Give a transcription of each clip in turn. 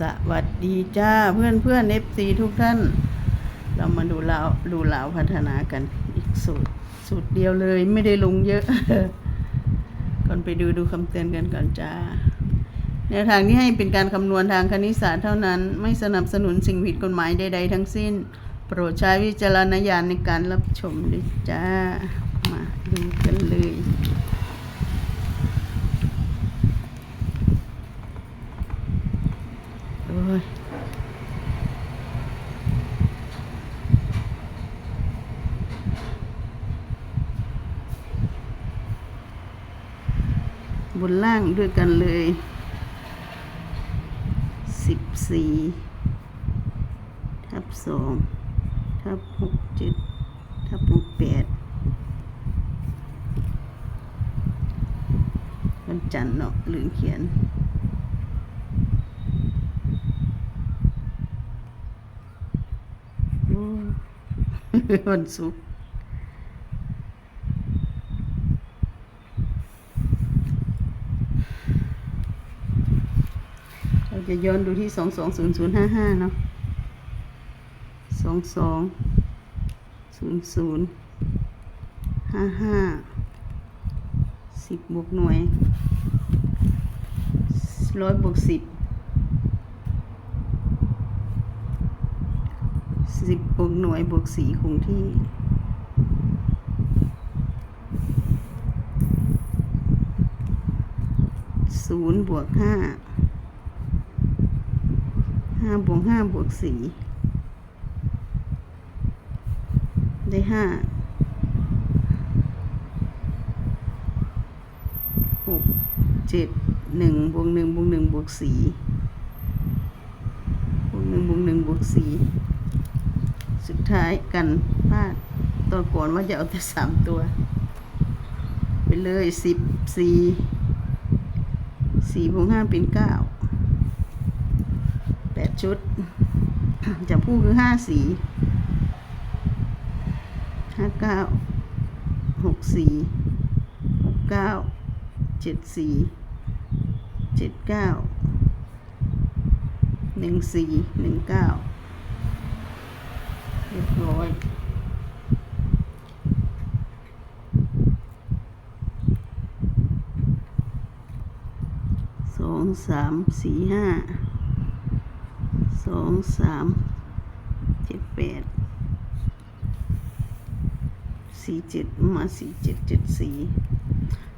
สวัสดีจ้าเพื่อนเพื่อนเอฟซีทุกท่าน เรามาดูลาวดูลาวพัฒนากันอีกสูตร สูตรเดียวเลยไม่ได้ลงเยอะ ก่อนไปดูดูคำเตือนกันก่อนจ้าแนวทางที่ให้เป็นการคำนวณทางคณิตศาสตร์เท่านั้น ไม่สนับสนุนสิ่งผิดกฎหมายใดๆทั้งสิ้น โปรดใช้วิจารณญาณในการรับชมด้วยจ้า มาดูกันเลย โอ้ย บนล่างด้วยกันเลยสิบสี่ทับสองทับหกจ็ดทับหกแปดวันจันทร์เนาะลืมเขียนวันศุกร์เรา จะย้อนดูที่สองสองศูนย์ศูนย์ห้าห้าเนาะสองสองศูนย์ศูนย์ห้าห้าสิบบวกหน่วยร้อยบวกสิบสิบบวกหน่วยบวกสี่คงที่ศูนย์บวกห้า ห้าบวกห้าบวกสี่ได้ห้าหกเจ็ดหนึ่งบวกหนึ่งบวกหนึ่งบวกสี่บวกหนึ่งบวกหนึ่งบวกสี่สุดท้ายกันพลาดตอนก่อนว่าจะเอาแต่สามตัว ไปเลยสิบสี่สี่บวกห้าเป็นเก้า ดชุดจะพูดคือห้าสีห้าเก้าหกสี่หกเก้าเจ็ดสี่เจ็ดเก้าหนึ่งสี่หนึ่งเก้าเรียบร้อยสองสามสี่ห้า องสามเจ็ดแปดสี่เจ็ดมาสี่เจ็ดเจ็ดสี่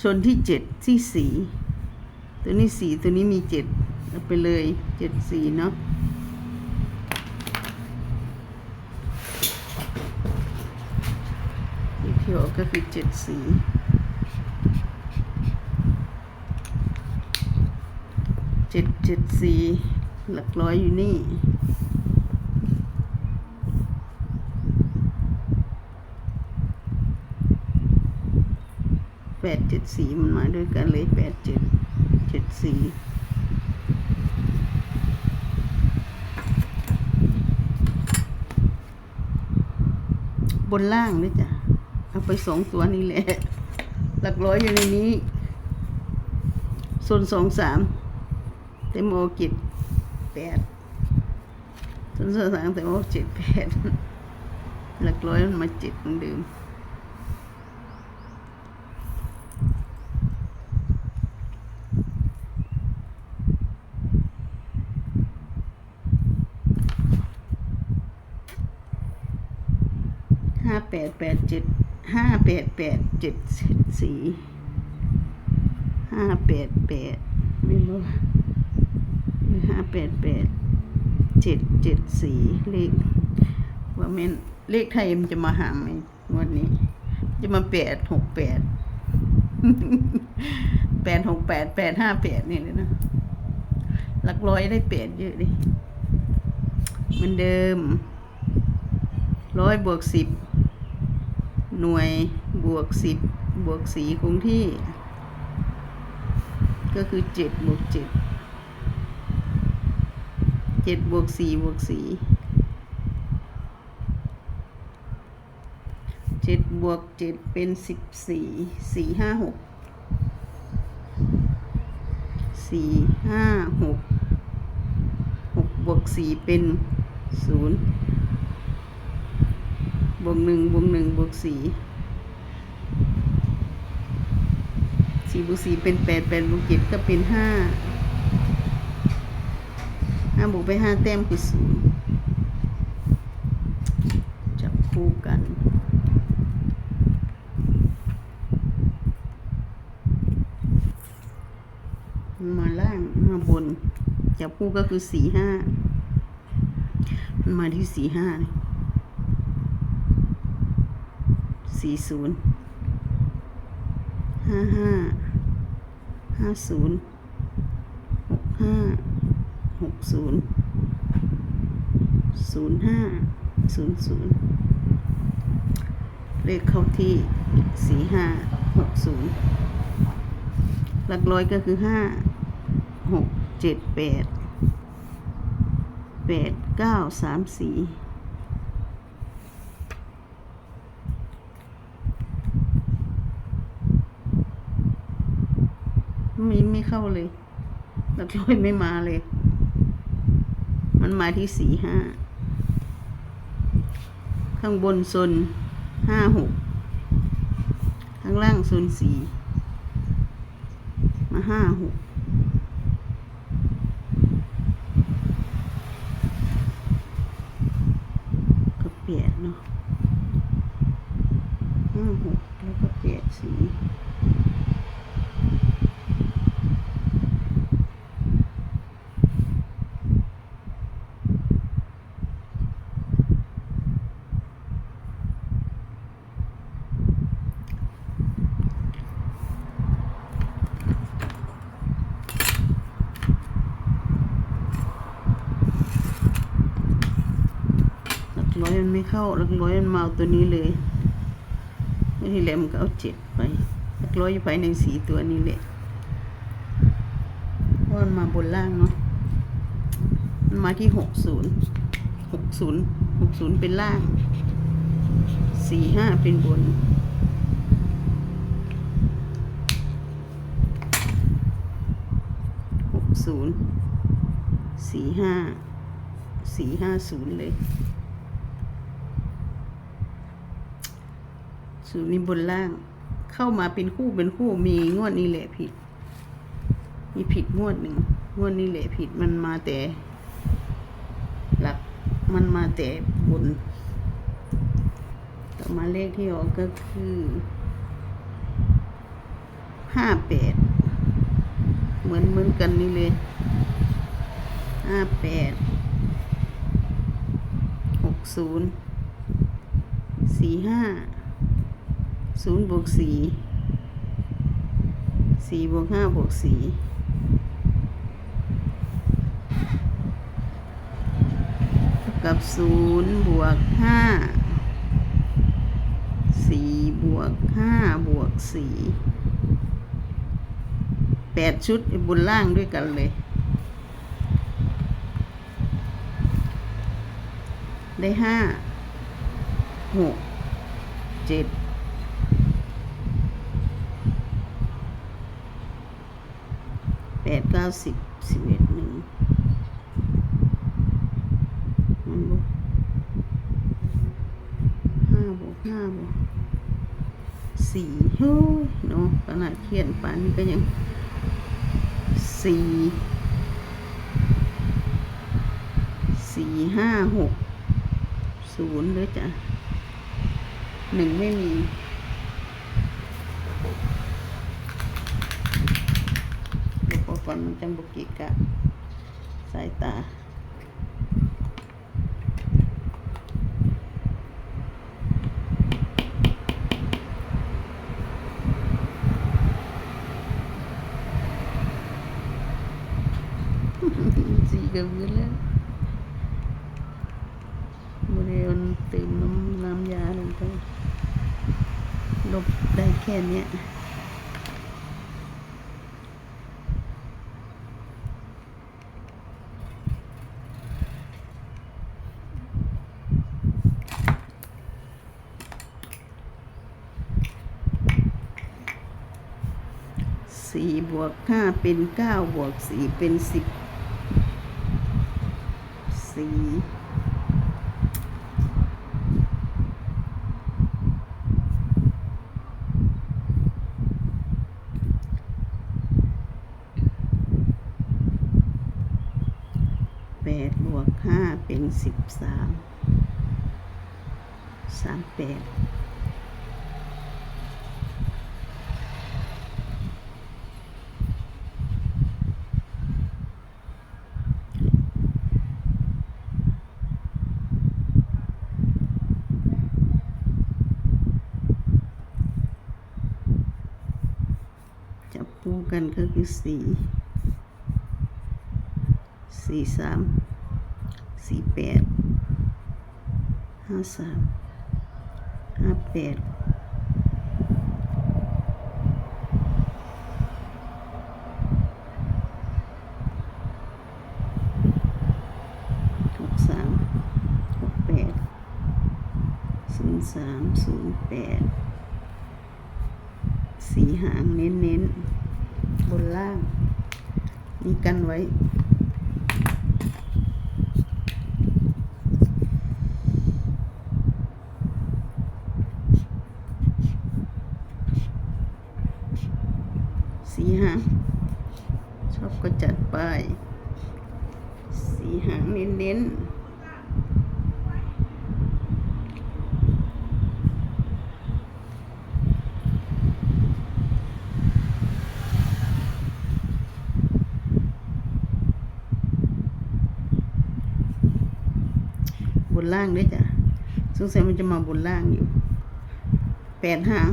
ชนที่เจ็ดที่สี่ตัวนี้สี่ตัวนี้มีเจ็ดเอาไปเลยเจ็ดสี่เนาะที่เที่ยวก็คือเจ็ดสีเจ็ดเจ็ดสี หลักร้อยอยู่นี่ แปดเจ็ดสีมันมาด้วยกันเลยแปดเจ็ดเจ็ดสีบนล่างด้วยจ้ะ เอาไปสองตัวนี่แหละ หลักร้อยอยู่ในนี้โซนสองสามเต็มโอกิจ แปดโซนสองสามเต็มโอเจ็ดแปดหลักร้อยมันมาเจ็ดเหมือนเดิมห้าแปดแปดเจ็ดห้าแปดแปดเจ็ดสี่ห้าแปดแปดไม่รู้ ห้าแปดแปดเจ็ดเจ็ดสี่เลขว่าแม่นเลขไทยมันจะมาหาไหมงวดนี้ จะมาแปดหกแปดแปดหกแปดแปดห้าแปดนี่เลยนะหลักร้อยได้แปดเยอะดิเหมือนเดิมร้อยบวกสิบหน่วยบวกสิบบวกสีคงที่ ก็คือเจ็ดบวกเจ็ด เจ็ดบวกสี่บวกสี่เจ็ดบวกเจ็ดเป็นสิบสี่สี่ห้าหกสี่ห้าหกหกบวกสี่เป็นศูนย์บวกหนึ่งบวกหนึ่งบวกสี่สี่บวกสี่เป็นแปดแปดบวกเจ็ดก็เป็นห้าาบวกไปห้าแต้มคือศูนย์จับคู่กันมาล่างมาบนจับคู่ก็คือสี่ห้ามันมาที่สี่ห้าสี่ศูนย์ห้าห้าห้าศูนย์หกห้า หกศูนย์ศูนย์ห้าศูนย์ศูนย์เลขเข้าที่สี่ห้าหกศูนย์หลักร้อยก็คือห้าหกเจ็ดแปดแปดเก้าสามสี่ไม่ไม่เข้าเลยหลักร้อยไม่มาเลย มันมาที่สี่ห้าข้างบนโซนห้าหกข้างล่างโซนสี่มาห้าหกเปลี่ยนเนาะห้าหกแล้วก็เปลี่ยนสีหลักร้อยมันไม่ เข้าลักร้อยมันมาเอาตัวนี้เลยไม่ที่แล้วมันก็เอาเจ็ดไปลักร้อยอยู่ภายในสีตัวนี้แหละเพราะมันมาบนล่างเนาะมันมาที่หกศูนย์หกศูนย์หกศูนย์เป็นล่างสี่ห้าเป็นบนหกศูนย์สี่ห้าสี่ห้าศูนย์เลย ศูนย์นี้บนล่าง เข้ามาเป็นคู่เป็นคู่มีงวดนี้แหละผิด มีผิดงวดหนึ่งงวดนี้แหละผิดมันมาแต่ หลักมันมาแต่บน ต่อมาเลขที่ออกก็คือห้าแปดเหมือนเหมือนกันนี่เลยห้าแปดหกศูนย์สี่ห้า ศูนย์บวกสี่สี่บวกห้าบวกสี่กับศูนย์บวกห้าสี่บวกห้าบวกสี่แปดชุดบนล่างด้วยกันเลย ได้ห้าหกเจ็ด แป ดเก้าสิบสิบเอ็ดหนึ่งมันบวกห้าบวกห้าบวกสี่โอ้ยเนาะขนาดเขียนปานนี้ก็ยังสี่สี่ห้าหกศูนย์เลยจ้ะหนึ่งไม่มีอุป กรณ์มันจังบุกิกะสายตาสีกับมือแล้วบริเวณตื่นน้ำน้ำยาลงไปลบได้แค่เนี้ยสี่บ วกห้าเป็นเก้าบวกสี่เป็นสิบสี่แปดบวกห้าเป็นสิบสามสามแปด จับคู่ กันก็คือสี่สี่สามสี่แปดห้าสามห้าแปดหกสามหกแปดศูนย์สามศูนย์แปดสีหางเน้นๆ บนล่างมีกันไว้ สีหางชอบก็จัดไป สีหางเน้นๆ บนล่างด้วยจ้ะสงสัยมันจะมาบนล่างอยู่แปดหาง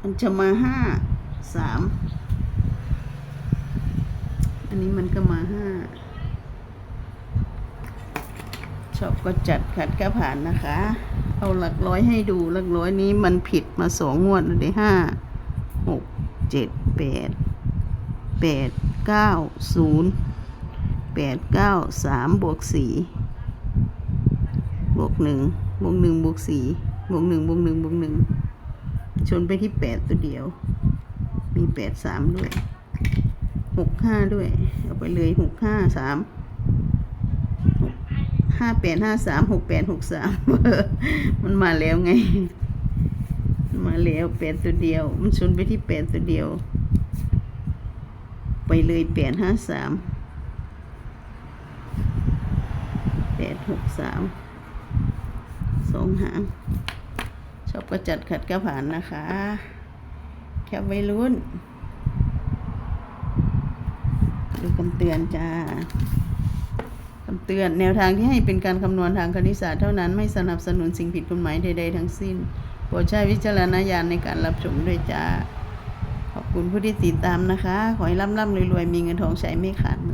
มันจะมาห้าสามอันนี้มันก็มาห้าชอบก็จัดขัดก็ผ่านนะคะ เอาหลักร้อยให้ดูหลักร้อยนี้มันผิดมาสองงวดแล้วได้ห้าหกเจ็ดแปดแปดเก้าศูนย์ แปดเก้าสามบวกสี่บวกหนึ่งบวกหนึ่งบวกสี่บวกหนึ่งบวกหนึ่งบวกหนึ่งชนไปที่แปดตัวเดียว มีแปดสามด้วยหกห้าด้วย เอาไปเลยหกห้าสามห้าแปดห้าสามหกแปดหกสามมันมาแล้วไง มาแล้วแปดตัวเดียว มันชนไปที่แปดตัวเดียว ไปเลยแปดห้าสาม แป ดหกสามสองหาง ชอบก็จัดขัดก็ผ่านนะคะ แคปไว้รุ่น ดูคำเตือนจ้าคำเตือนแนวทางที่ให้เป็นการคำนวณทางคณิตศาสตร์เท่านั้นไม่สนับสนุนสิ่งผิดกฎหมายใดๆทั้งสิ้นโปรดใช้วิจารณญาณในการรับชมด้วยจ้า ขอบคุณผู้ที่ติดตามนะคะ ขอให้ร่ำร่ำรวยๆ มีเงินทองใช้ไม่ขาดมือ